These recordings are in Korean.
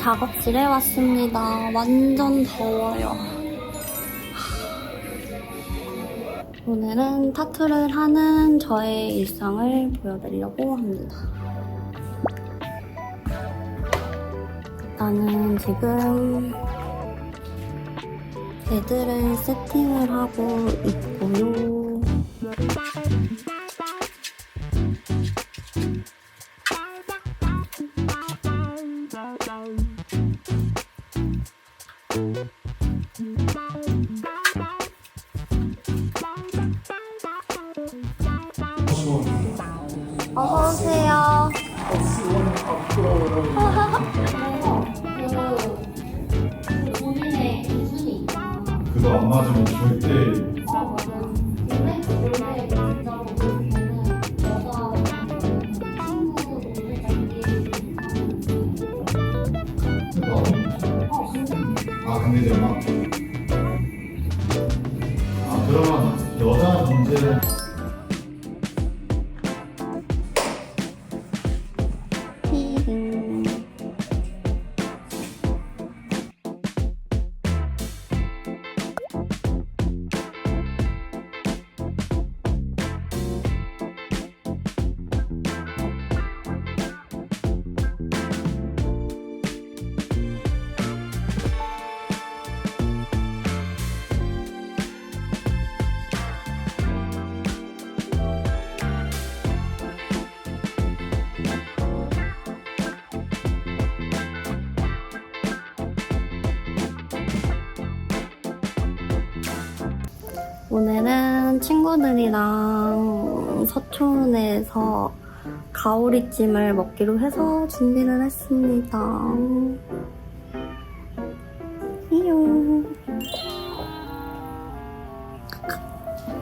작업실에 왔습니다. 완전 더워요. 오늘은 타투를 하는 저의 일상을 보여드리려고 합니다. 일단은 지금 애들을 세팅을 하고 있고요. 어서오세요. 그거 안 맞으면 절대 아. 원래 원 친구들이랑 서촌에서 가오리찜을 먹기로 해서 준비를 했습니다.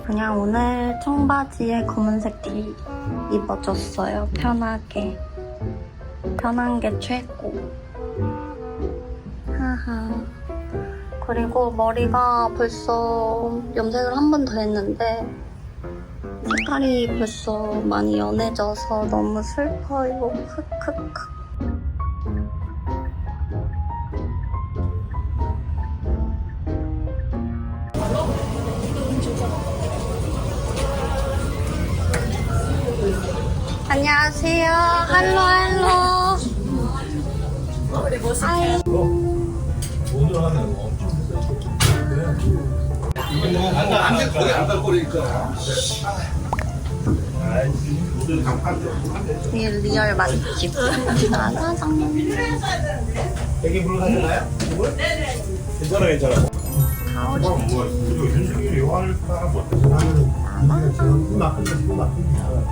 그냥 오늘 청바지에 검은색 티 입어줬어요. 편하게. 편한 게 최고. 하하. 그리고 머리가 벌써 염색을 한 번 더 했는데 색깔이 벌써 많이 연해져서 너무 슬퍼요. 크크크. 안녕하세요. 할로 할로. 아이. 오늘 하는 거 안될 거리 안갈 거리니까. 이 리얼 맛집. 짜자잔. 여기 물 가져가요? 물? 네네. 괜찮아 괜찮아. 가오리. 뭐야? 이거 현실이 요한을 따라 못해서 나는 지금 막힌 거 지금 막힌 거.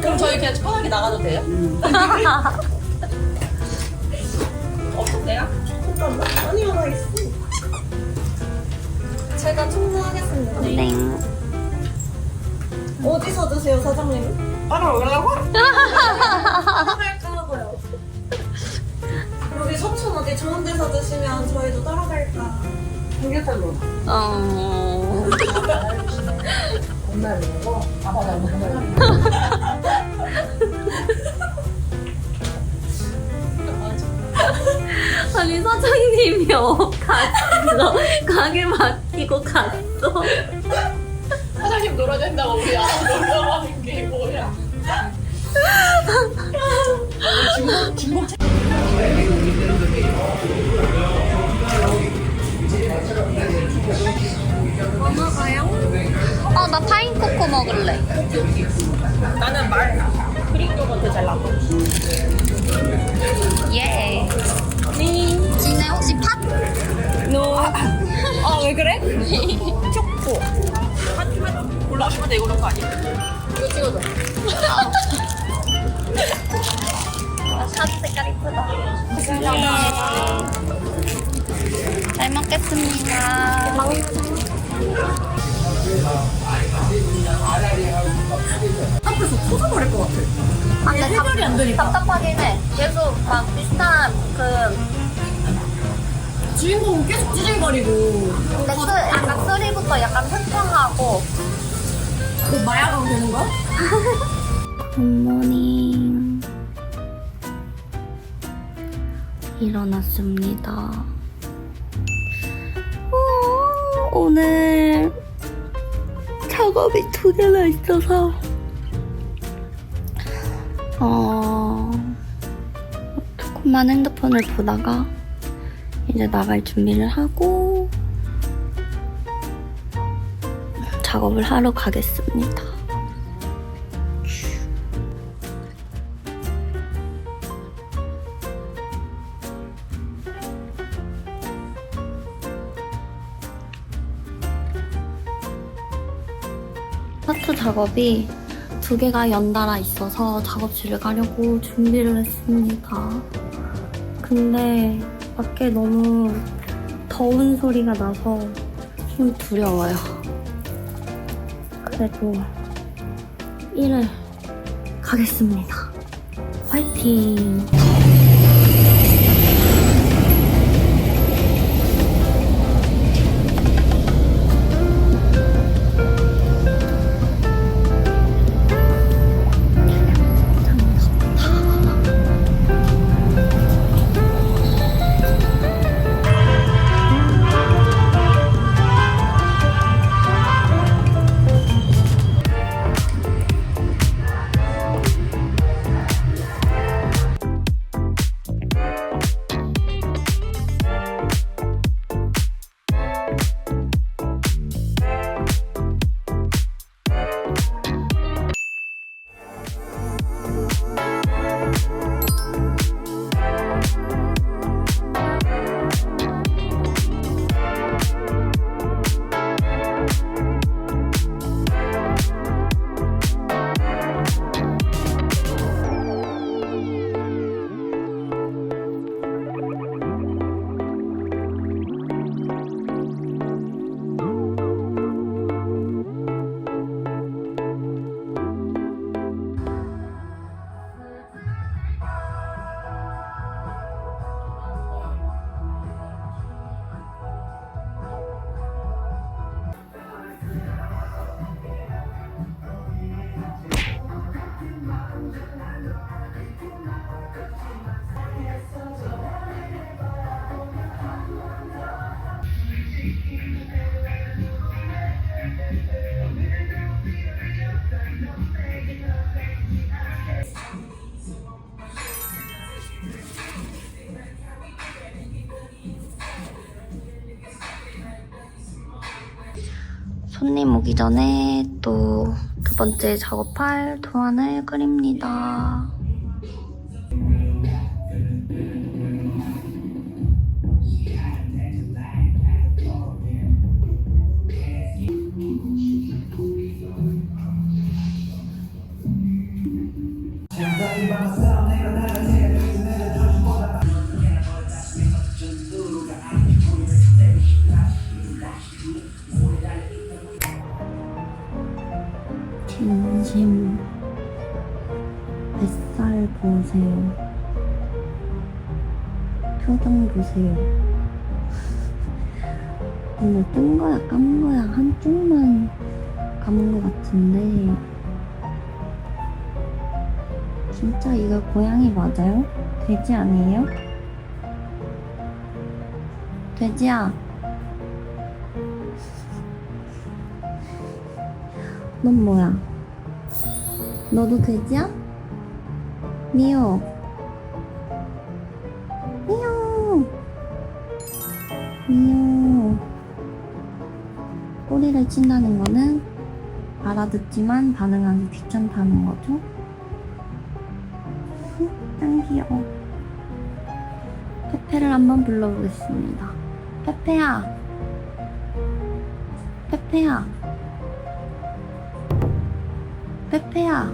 그럼 저희 그냥 편하게 나가도 돼요? 어때요? 아니요, 나 있어. 제가 청소하겠습니다. 땡. 어디서 드세요, 사장님? 따라오려고? 따라갈 까봐요. 여기 서촌 어디 좋은 데서 드시면 저희도 따라갈까. 삼겹살로. 어. 아니 사장님이요 갔어 가게 맡기고 갔어 사장님 놀아야 된다고 우리 안 놀러가는 게 뭐야? 뭐 먹어요? 어 나 파인코코 먹을래 나는 말 그릭 요거트 잘 나고. 예 지네 혹시 팥? 노. 아, 왜 그래? 초코. 올라오시면 돼, 이거 그런 거 아니야? 이거 찍어줘. 아, 팥 색깔 이쁘다 잘 먹겠습니다 앞에서 터져버릴 것 같아. 아, 근데 해결이 안 되니까. 답답하긴 해 계속 막 비슷한 그 주인공은 계속 찌질거리고. 근데 스, 약간 쓰리부터 약간 팽팽하고 그 마약으로 되는 거야? 굿모닝 일어났습니다. 어, 오늘 작업이 두 개나 있어서 어 조금만 핸드폰을 보다가 이제 나갈 준비를 하고 작업을 하러 가겠습니다. 파트 작업이 두 개가 연달아 있어서 작업실을 가려고 준비를 했습니다. 근데 밖에 너무 더운 소리가 나서 좀 두려워요. 그래도 일을 가겠습니다. 화이팅! 손님 오기 전에 또 두 번째 작업할 도안을 그립니다. 맞아요? 돼지 아니에요? 돼지야. 넌 뭐야? 너도 돼지야? 미호. 미호. 미호. 꼬리를 친다는 거는 알아듣지만 반응하기 귀찮다는 거죠? 귀여워. 페페를 한번 불러보겠습니다. 페페야. 페페야. 페페야.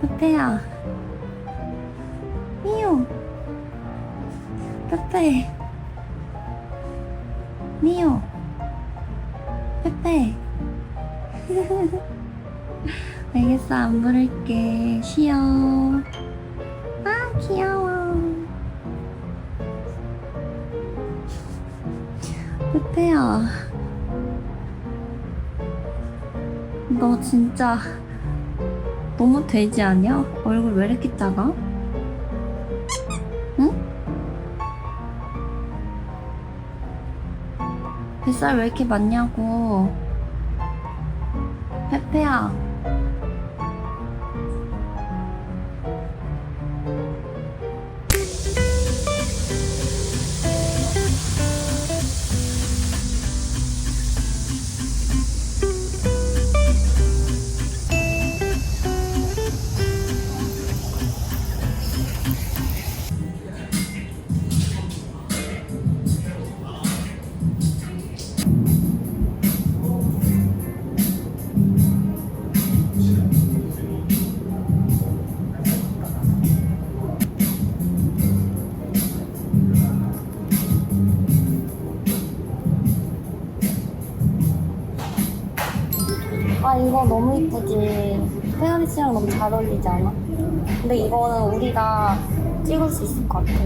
페페야. 미오. 페페. 미오. 페페. 알겠어, 안 부를게. 쉬어. 아, 귀여워. 페페야. 너 진짜 너무 돼지 아니야? 얼굴 왜 이렇게 작아? 응? 뱃살 왜 이렇게 많냐고. 페페야. 아 이거 너무 이쁘지. 페어리 씨랑 너무 잘 어울리지 않아? 근데 이거는 우리가 찍을 수 있을 것 같아.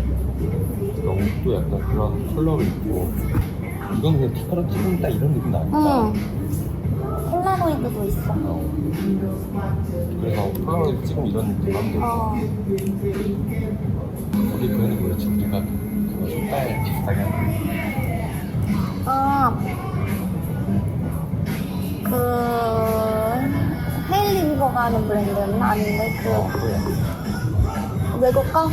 너무 또 약간 그런 컬러를 입고 이건 그냥 티카로 찍는다 이런 느낌 나니까 응. 폴라로이드도 있어. 어. 그래서 컬러를 찍으면 이런 느낌 되고 어. 우리 그거는 그렇지 우리가 그거 색깔 비슷하게 하는 아, 그 헤일리 위버가 하는 브랜드였나? 아닌데 어 그 그거야 외국 거?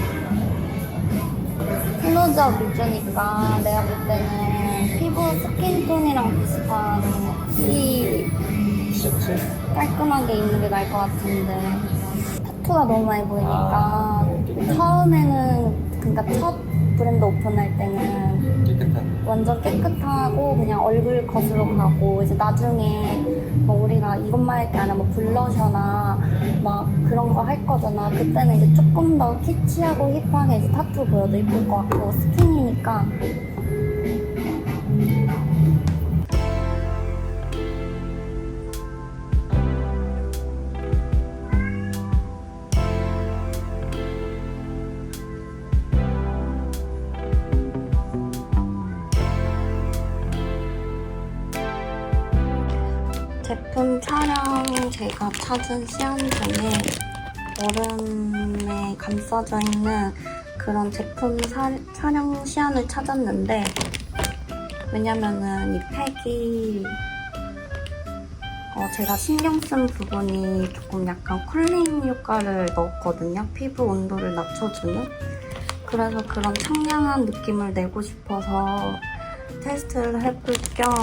클로즈업 위주니까 내가 볼 때는 피부 스킨톤이랑 비슷한 티 티셔츠? 깔끔하게 입는 게 나을 것 같은데 타투가 너무 많이 보이니까 아. 처음에는 그러니까 첫 브랜드 오픈할 때는 깨끗한 완전 깨끗하고 그냥 얼굴 컷으로 가고 이제 나중에 뭐 우리가 이것만 할 게 아니라 뭐 블러셔나 막 그런 거 할 거잖아. 그때는 이제 조금 더 키치하고 힙하게 이제 타투 보여도 이쁠 것 같고 스킨이니까 제가 찾은 시안 중에 얼음에 감싸져 있는 그런 제품 사- 촬영 시안을 찾았는데 왜냐면은 이 팩이 어, 제가 신경 쓴 부분이 조금 약간 쿨링 효과를 넣었거든요. 피부 온도를 낮춰주는. 그래서 그런 청량한 느낌을 내고 싶어서 테스트를 해볼 겸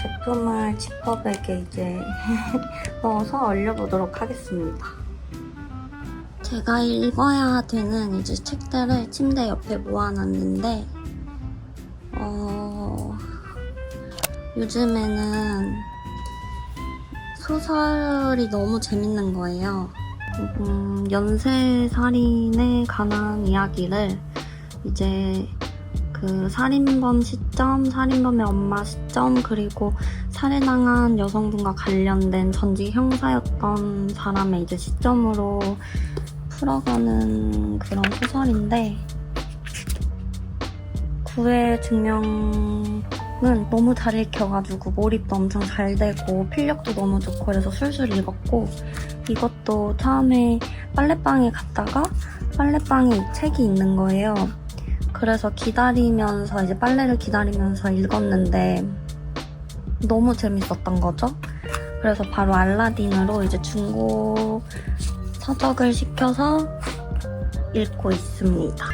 제품을 지퍼백에 이제 넣어서 올려보도록 하겠습니다. 제가 읽어야 되는 이제 책들을 침대 옆에 모아놨는데, 어, 요즘에는 소설이 너무 재밌는 거예요. 음, 연쇄살인에 관한 이야기를 이제 그 살인범 시점, 살인범의 엄마 시점, 그리고 살해당한 여성분과 관련된 전직 형사였던 사람의 이제 시점으로 풀어가는 그런 소설인데, 구애 증명은 너무 잘 읽혀가지고 몰입도 엄청 잘 되고 필력도 너무 좋고 그래서 술술 읽었고 이것도 처음에 빨래방에 갔다가 빨래방에 이 책이 있는 거예요. 그래서 기다리면서 이제 빨래를 기다리면서 읽었는데 너무 재밌었던 거죠. 그래서 바로 알라딘으로 이제 중고 서적을 시켜서 읽고 있습니다.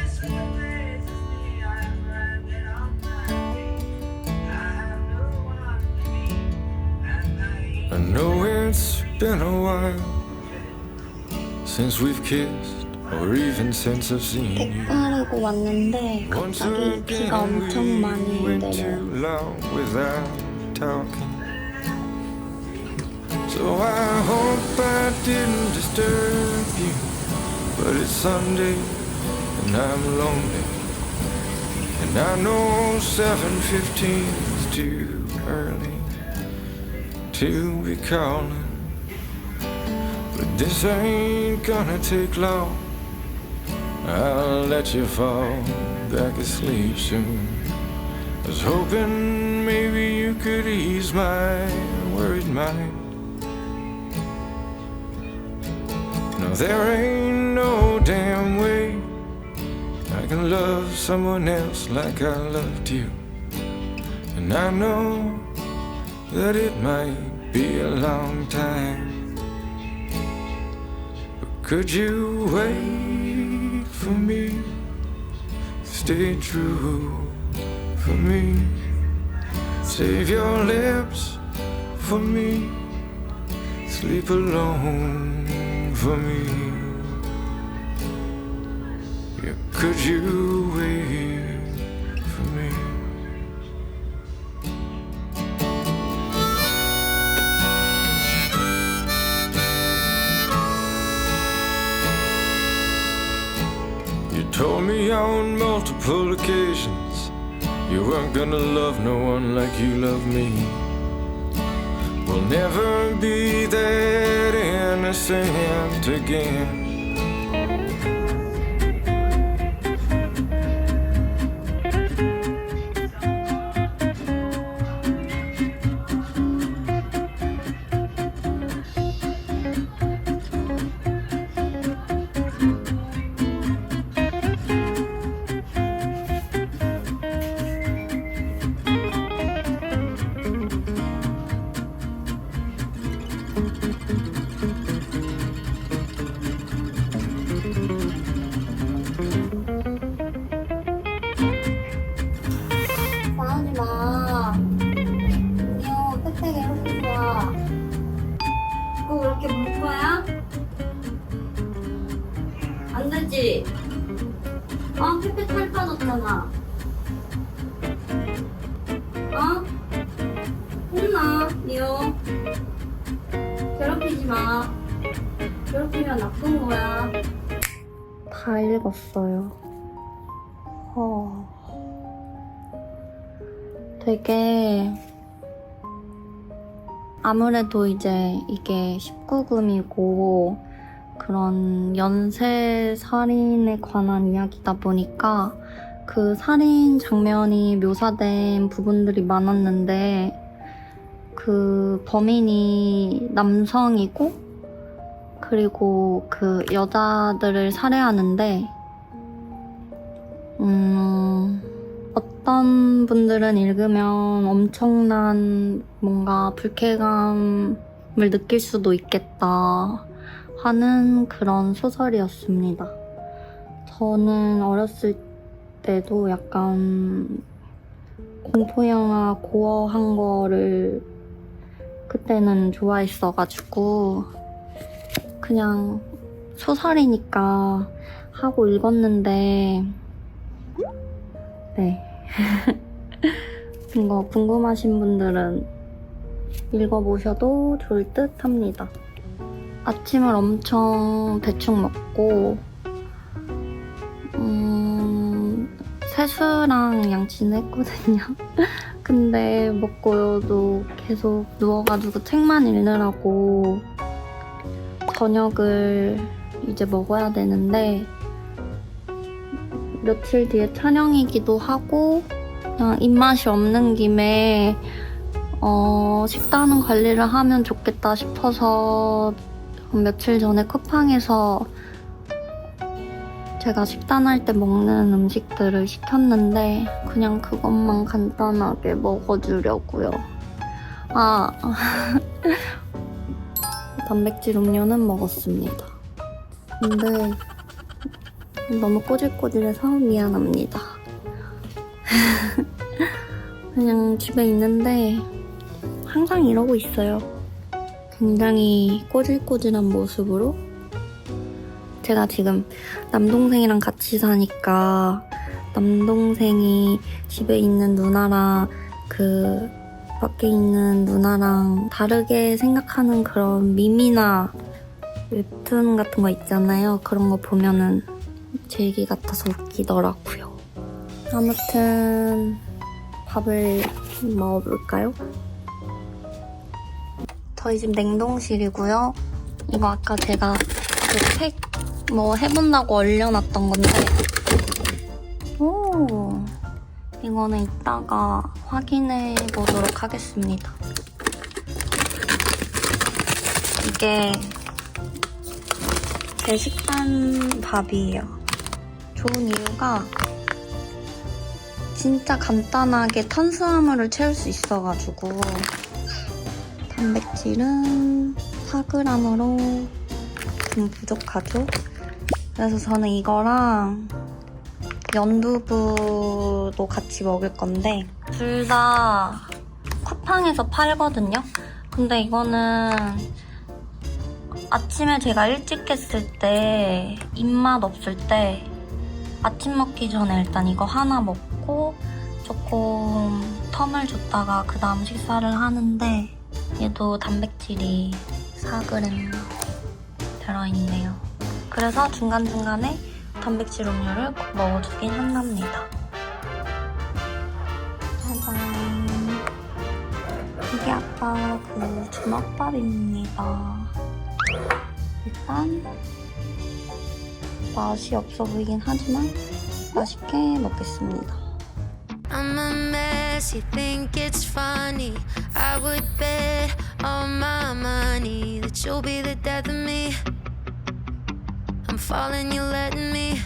or even since I've seen you. 택가르고 왔는데 Once 갑자기 비가 again, 엄청 we 많이 went 내려요. too long without talking. So I hope I didn't disturb you, but it's Sunday and I'm lonely, and I know 7:15 is too early to be calling. But this ain't gonna take long. I'll let you fall back asleep soon. I was hoping maybe you could ease my worried mind. No, there ain't no damn way I can love someone else like I loved you. And I know that it might be a long time. But could you wait for me? Stay true for me. Save your lips for me. Sleep alone for me. Yeah, could you wait me on multiple occasions you weren't gonna love no one like you love me. We'll never be that innocent again. 괴롭히면 나쁜 거야. 다 읽었어요. 어. 되게 아무래도 이제 이게 19금이고 그런 연쇄 살인에 관한 이야기다 보니까 그 살인 장면이 묘사된 부분들이 많았는데 그 범인이 남성이고 그리고 그 여자들을 살해하는데 음 어떤 분들은 읽으면 엄청난 뭔가 불쾌감을 느낄 수도 있겠다 하는 그런 소설이었습니다. 저는 어렸을 때도 약간 공포영화 고어한 거를 그때는 좋아했어가지고 그냥 소설이니까 하고 읽었는데 네. 이거 궁금하신 분들은 읽어보셔도 좋을 듯 합니다. 아침을 엄청 대충 먹고, 음, 세수랑 양치는 했거든요. 근데 먹고도 계속 누워가지고 책만 읽느라고 저녁을 이제 먹어야 되는데, 며칠 뒤에 촬영이기도 하고 그냥 입맛이 없는 김에 어, 식단 관리를 하면 좋겠다 싶어서 며칠 전에 쿠팡에서 제가 식단할 때 먹는 음식들을 시켰는데 그냥 그것만 간단하게 먹어주려고요. 아 단백질 음료는 먹었습니다. 근데 너무 꼬질꼬질해서 미안합니다. 그냥 집에 있는데 항상 이러고 있어요. 굉장히 꼬질꼬질한 모습으로. 제가 지금 남동생이랑 같이 사니까 남동생이 집에 있는 누나랑 그 밖에 있는 누나랑 다르게 생각하는 그런 밈이나 웹툰 같은 거 있잖아요. 그런 거 보면은 제 얘기 같아서 웃기더라고요. 아무튼 밥을 먹어볼까요? 저희 집 냉동실이고요. 이거 아까 제가 그 팩 뭐 해본다고 얼려놨던 건데 오 이거는 이따가 확인해 보도록 하겠습니다. 이게 제 식단 밥이에요. 좋은 이유가 진짜 간단하게 탄수화물을 채울 수 있어가지고 단백질은 4g으로 좀 부족하죠? 그래서 저는 이거랑 연두부도 같이 먹을 건데 둘 다 쿠팡에서 팔거든요? 근데 이거는 아침에 제가 일찍 했을 때 입맛 없을 때 아침 먹기 전에 일단 이거 하나 먹고 조금 텀을 줬다가 그 다음 식사를 하는데 얘도 단백질이 4g 들어있네요. 그래서 중간중간에 단백질 음료를 꼭 먹어주긴 한답니다. 짜잔. 이게 아까 그 주먹밥입니다. 일단 맛이 없어 보이긴 하지만 맛있게 먹겠습니다. I'm a mess, you think it's funny. I would bet all my money that you'll be the death of me. I'm falling, you're letting me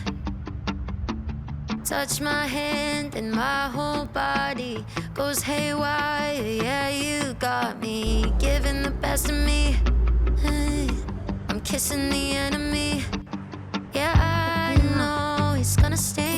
touch my hand, and my whole body goes haywire. Yeah, you got me giving the best of me. I'm kissing the enemy. Yeah, I know it's gonna stay.